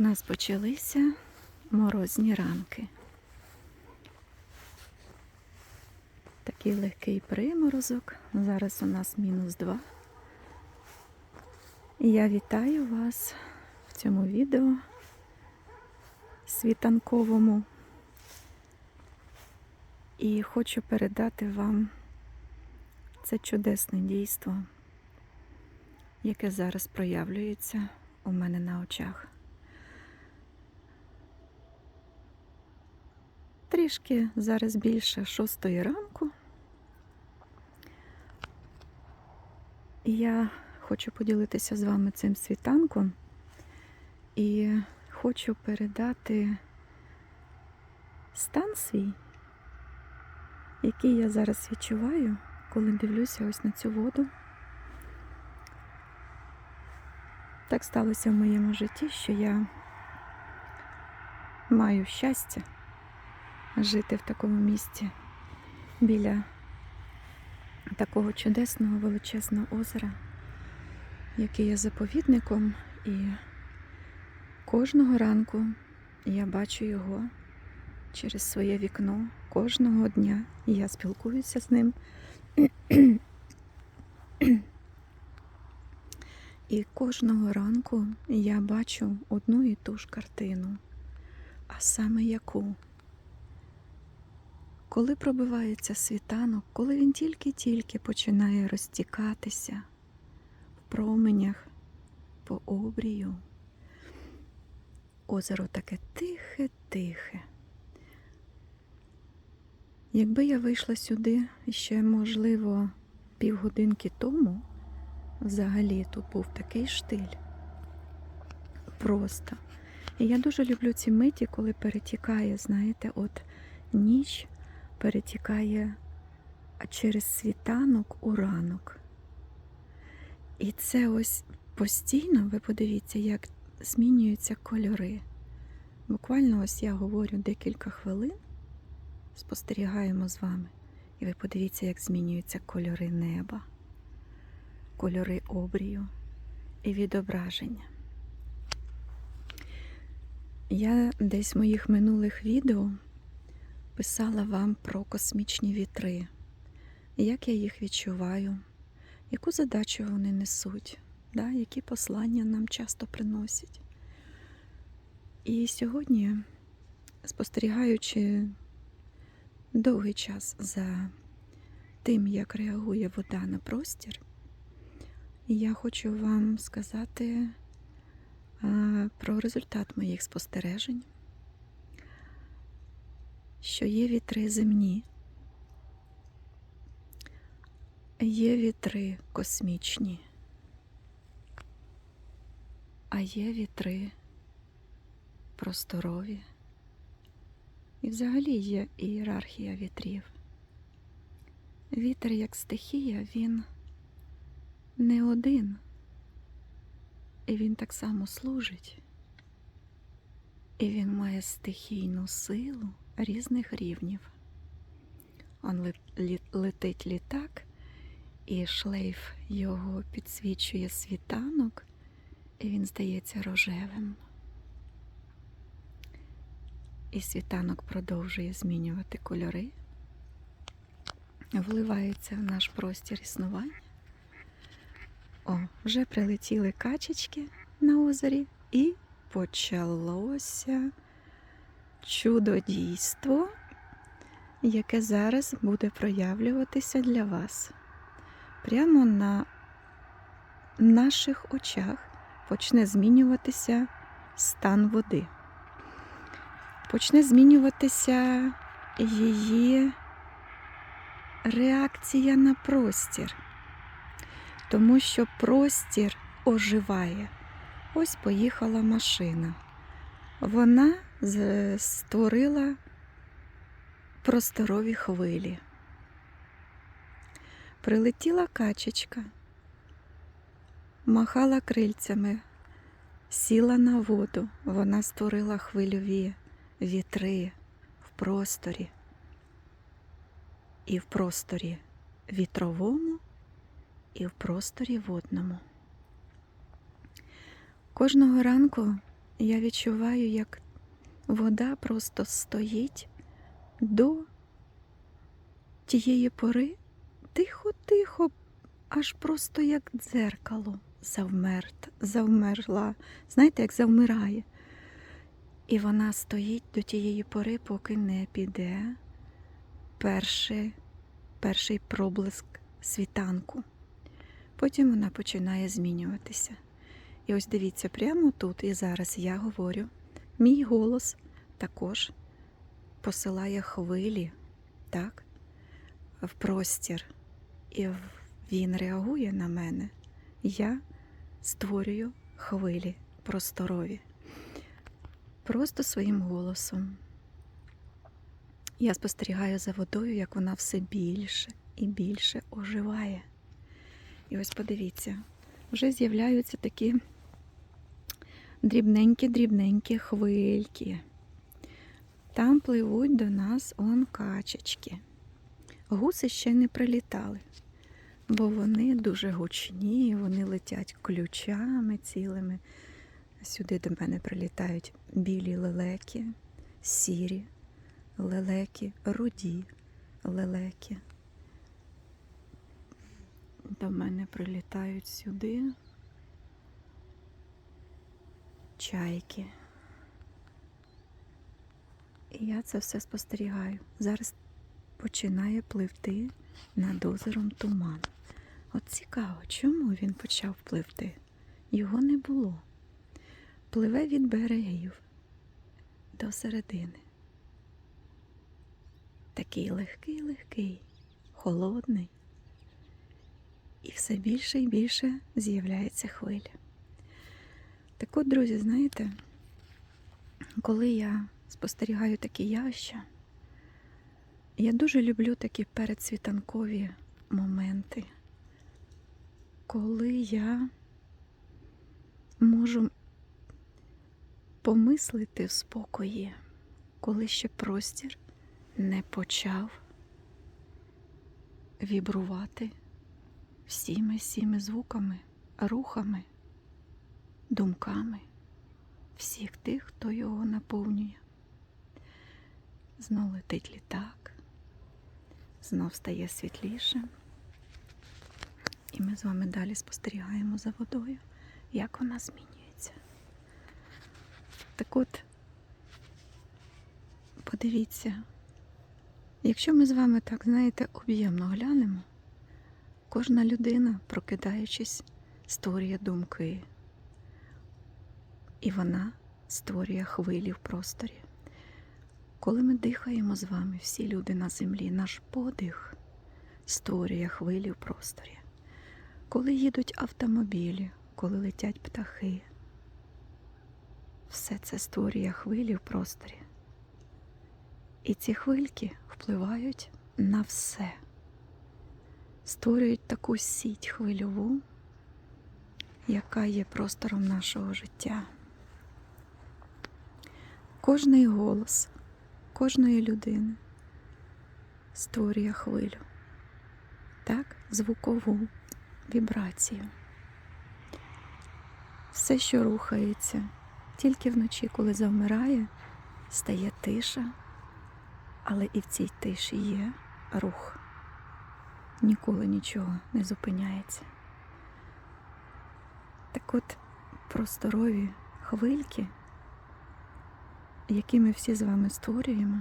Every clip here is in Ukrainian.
У нас почалися морозні ранки. Такий легкий приморозок. Зараз у нас мінус 2. І я вітаю вас в цьому відео світанковому. І хочу передати вам це чудесне дійство, яке зараз проявлюється у мене на очах. Трішки зараз більше шостої ранку. І я хочу поділитися з вами цим світанком і хочу передати стан свій, який я зараз відчуваю, коли дивлюся ось на цю воду. Так сталося в моєму житті, що я маю щастя жити в такому місці біля такого чудесного величезного озера, яке є заповідником, і кожного ранку я бачу його через своє вікно кожного дня, я спілкуюся з ним. І кожного ранку я бачу одну і ту ж картину, а саме яку? Коли пробивається світанок, коли він тільки-тільки починає розтікатися в променях по обрію, озеро таке тихе-тихе. Якби я вийшла сюди ще, можливо, півгодинки тому, взагалі тут був такий штиль. Просто. І я дуже люблю ці миті, коли перетікає, знаєте, от ніч перетікає через світанок у ранок. І це ось постійно, ви подивіться, як змінюються кольори. Буквально ось я говорю декілька хвилин, спостерігаємо з вами, і ви подивіться, як змінюються кольори неба, кольори обрію і відображення. Я десь в моїх минулих відео писала вам про космічні вітри, як я їх відчуваю, яку задачу вони несуть, да, які послання нам часто приносять. І сьогодні, спостерігаючи довгий час за тим, як реагує вода на простір, я хочу вам сказати про результат моїх спостережень що є вітри земні, є вітри космічні, а є вітри просторові. І взагалі є ієрархія вітрів. Вітер як стихія, він не один, і він так само служить, і він має стихійну силу різних рівнів. Он летить літак, і шлейф його підсвічує світанок, і він здається рожевим. І світанок продовжує змінювати кольори, вливається в наш простір існування. О, вже прилетіли качечки на озері, і почалося чудодійство, яке зараз буде проявлюватися для вас. Прямо на наших очах почне змінюватися стан води. Почне змінюватися її реакція на простір, тому що простір оживає. Ось поїхала машина. Вона створила просторові хвилі. Прилетіла качечка, махала крильцями, сіла на воду, вона створила хвильові вітри в просторі. І в просторі вітровому, і в просторі водному. Кожного ранку я відчуваю, як вода просто стоїть до тієї пори тихо-тихо, аж просто як дзеркало завмерт, завмерла. Знаєте, як завмирає. І вона стоїть до тієї пори, поки не піде перший, перший проблиск світанку. Потім вона починає змінюватися. І ось дивіться, прямо тут і зараз я говорю. Мій голос також посилає хвилі, так, в простір. І він реагує на мене. Я створюю хвилі просторові. Просто своїм голосом. Я спостерігаю за водою, як вона все більше і більше оживає. І ось подивіться, вже з'являються такі дрібненькі-дрібненькі хвильки. Там пливуть до нас он качечки. Гуси ще не прилітали, бо вони дуже гучні, вони летять ключами цілими. Сюди до мене прилітають білі лелеки, сірі лелеки, руді лелеки. До мене прилітають сюди чайки. І я це все спостерігаю. Зараз починає пливти над озером туман. От цікаво, чому він почав пливти? Його не було. Пливе від берегів до середини. Такий легкий, легкий, холодний. І все більше і більше з'являється хвиля. Так от, друзі, знаєте, коли я спостерігаю такі явища, я дуже люблю такі передсвітанкові моменти, коли я можу помислити в спокої, коли ще простір не почав вібрувати всіми всіми звуками, рухами, думками всіх тих, хто його наповнює. Знов летить літак, знов стає світліше. І ми з вами далі спостерігаємо за водою, як вона змінюється. Так от, подивіться, якщо ми з вами так, знаєте, об'ємно глянемо, кожна людина, прокидаючись, створює думки. І вона створює хвилі в просторі. Коли ми дихаємо з вами, всі люди на землі, наш подих створює хвилі в просторі. Коли їдуть автомобілі, коли летять птахи, все це створює хвилі в просторі. І ці хвильки впливають на все, створюють таку сіть хвильову, яка є простором нашого життя. Кожний голос кожної людини створює хвилю, так, звукову вібрацію. Все, що рухається, тільки вночі, коли завмирає, стає тиша, але і в цій тиші є рух. Ніколи нічого не зупиняється. Так от просторові хвильки, які ми всі з вами створюємо,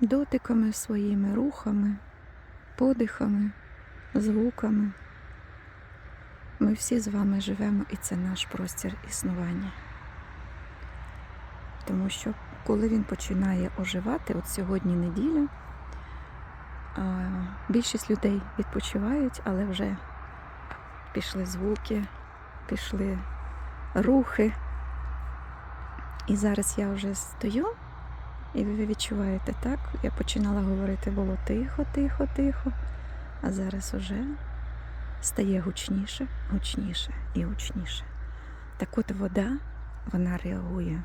дотиками своїми рухами, подихами, звуками. Ми всі з вами живемо, і це наш простір існування. Тому що коли він починає оживати, от сьогодні неділя, більшість людей відпочивають, але вже пішли звуки, пішли рухи. І зараз я вже стою, і ви відчуваєте так, я починала говорити, було тихо, тихо, тихо, а зараз уже стає гучніше, гучніше і гучніше. Так от вода, вона реагує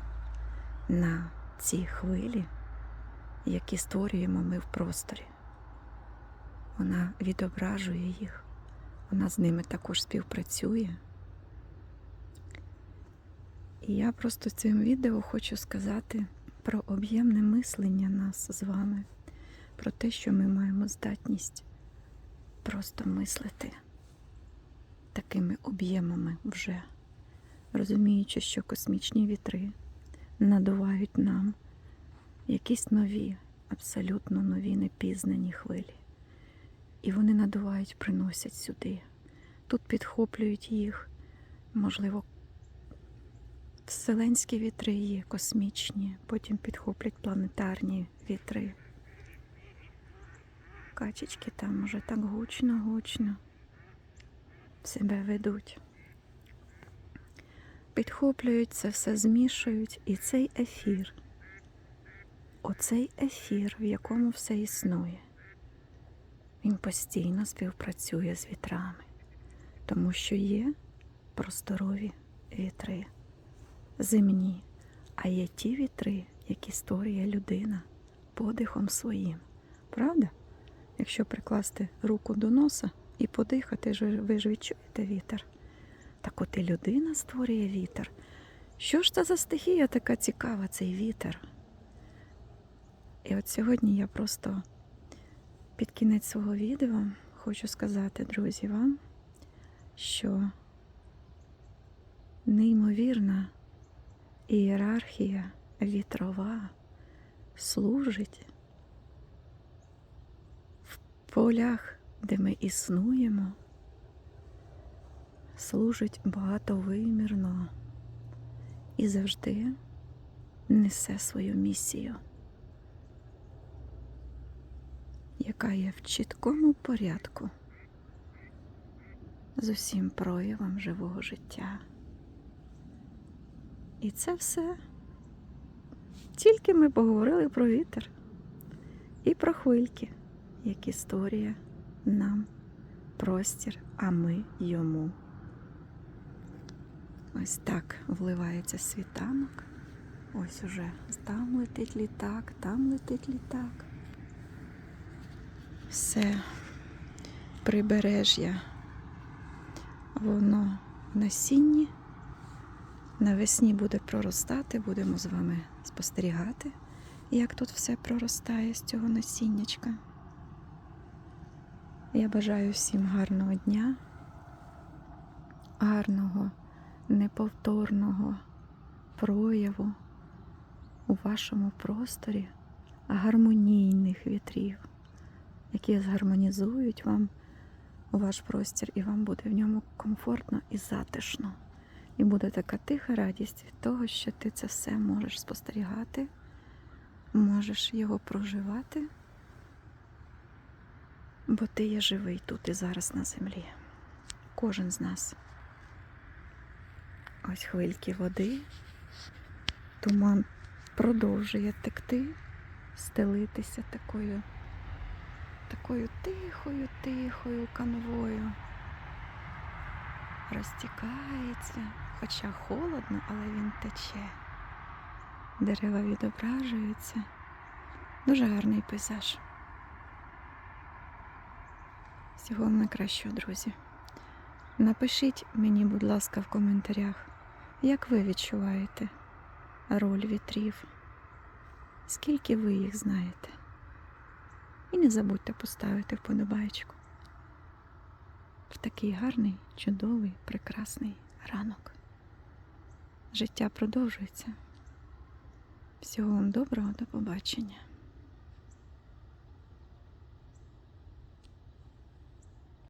на ці хвилі, які створюємо ми в просторі. Вона відображує їх, вона з ними також співпрацює. І я просто цим відео хочу сказати про об'ємне мислення нас з вами, про те, що ми маємо здатність просто мислити такими об'ємами вже, розуміючи, що космічні вітри надувають нам якісь нові, абсолютно нові непізнані хвилі. І вони надувають, приносять сюди. Тут підхоплюють їх, можливо, вселенські вітри є космічні, потім підхоплять планетарні вітри. Качечки там уже так гучно-гучно себе ведуть. Підхоплюють це все, змішують, і цей ефір, оцей ефір, в якому все існує, він постійно співпрацює з вітрами, тому що є просторові вітри, земні, а є ті вітри, які створює людина подихом своїм. Правда? Якщо прикласти руку до носа і подихати, ви ж відчуєте вітер. Так от і людина створює вітер. Що ж це за стихія така цікава, цей вітер? І от сьогодні я просто під кінець свого відео хочу сказати, друзі, вам, що неймовірна ієрархія вітрова служить в полях, де ми існуємо, служить багатовимірно і завжди несе свою місію, яка є в чіткому порядку з усім проявом живого життя. І це все тільки ми поговорили про вітер і про хвильки, які створює нам простір, а ми йому. Ось так вливається світанок. Ось уже там летить літак, там летить літак. Все прибережжя, воно насінні. Навесні буде проростати, будемо з вами спостерігати, як тут все проростає з цього насіннячка. Я бажаю всім гарного дня, гарного, неповторного прояву у вашому просторі гармонійних вітрів, які згармонізують вам ваш простір, і вам буде в ньому комфортно і затишно. І буде така тиха радість від того, що ти це все можеш спостерігати, можеш його проживати, бо ти є живий тут і зараз на землі. Кожен з нас. Ось хвильки води, туман продовжує текти, стелитися такою, такою тихою, тихою канвою розтікається, хоча холодно, але він тече. Дерева відображуються. Дуже гарний пейзаж. Всього найкращого, друзі. Напишіть мені, будь ласка, в коментарях, як ви відчуваєте роль вітрів, скільки ви їх знаєте. І не забудьте поставити вподобайку в такий гарний, чудовий, прекрасний ранок. Життя продовжується. Всього вам доброго, до побачення.